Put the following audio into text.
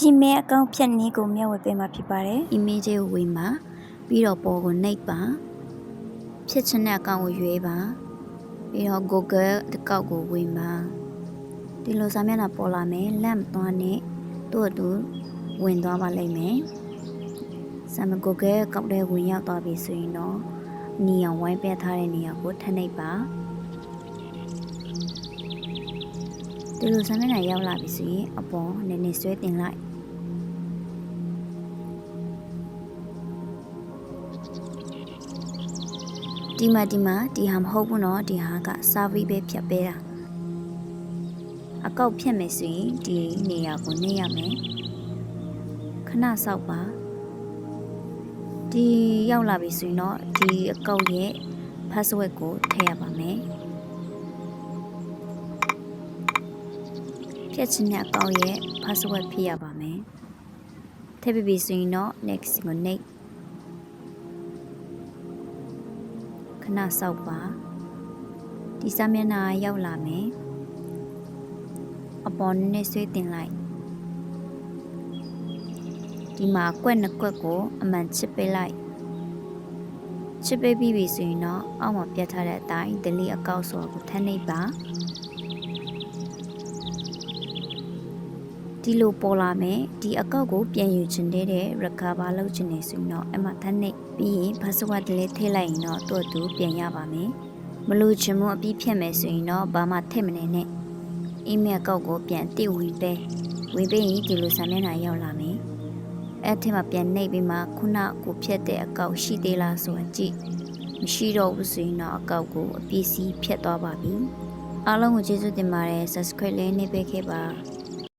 Gmail အကောင့်ဖြတ်နည်းကိုမျှဝေပေးမှာဖြစ်ပါတယ် image ကိုဝင်ပါပြီးတော့ပေါ်ကိုနှိပ်ပါဖြစ်ချင်တဲ့အကောင့်ကိုရွေးပါပြီးတော့ Google အကောင့်ကိုဝင်ပါဒီလိုစာမျက်နှာပေါ်လာမယ်လက်မသွားနဲ့သူ့အတူဝင်သွားပါလိမ့်မယ်ဆမ်မ Google အကောင့်ထဲဝင်ရောက်သွားပြီဆိုရင်တော့နီအောင်ဝိုင်းပြထားတဲ့နေရာကိုထပ်နှိပ်ပါ ဒီလိုစာမျက်နှာရောက်လာပြီဆိုရင်အပေါ်နည်းနည်းဆွဲတင်လိုက် ဒီမှာဒီမှာဒီဟာမဟုတ်ဘူးเนาะဒီဟာက survey ပဲဖြတ်ပေးတာအကောက်ဖြတ်မယ်ဆိုရင်ဒီနေရာကိုနှိပ်ရမယ်ခဏစောက်ပါဒီရောက်လာပြီဆိုရင်တော့ဒီအကောက်ရဲ့ password ကိုထည့်ရပါမယ် ဖြတ်ချင်တဲ့အကောက်ရဲ့ password ဖြည့်ရပါမယ်ထည့်ပြီးပြီဆိုရင်တော့ next ကိုနှိပ်ခဏစောက်ပါဒီစာမျက်နှာရောက်လာမယ်အပေါ်နည်းနည်းဆွေးတင်လိုက်ဒီမှာကွက်နှစ်ကွက်ကိုအမှန်ချစ်ပေးလိုက်ချစ်ပေးပြီးပြီဆိုရင်တော့အောက်မှာပြတ်ထားတဲ့အတိုင်း delete အကောင့်ဆိုတာကိုထပ်နှိပ်ပါ ဒီလိုပေါ်လာမယ်ဒီအကောင့်ကိုပြန်ယူချင်တဲ့ recover လုပ်ချင်နေဆိုရင်တော့အမှထပ်နှိပ်ပြီးရင် password တလေးထည့်လိုက်ရင်တော့သူ့အတူပြန်ရပါမယ်မလို့ချင်မအပြီးဖြတ်မယ်ဆိုရင်တော့ဘာမှထည့်မနေနဲ့ email အကောင့်ကိုပြန်တိဝင်ပေးဝင်ပေးရင်ဒီလိုစာမျက်နှာရောက်လာမယ်အဲ့ထက်မှပြန်နှိပ်ပြီးမှခုနကိုဖြတ်တဲ့အကောင့်ရှိသေးလားဆိုတာကြည့်မရှိတော့ဘူးဆိုရင်တော့အကောင့်ကိုအပြည့်စီးဖြတ်သွားပါပြီအားလုံးကိုကျေးဇူးတင်ပါတယ် subscribe လေးနှိပ်ပေးခဲ့ပါ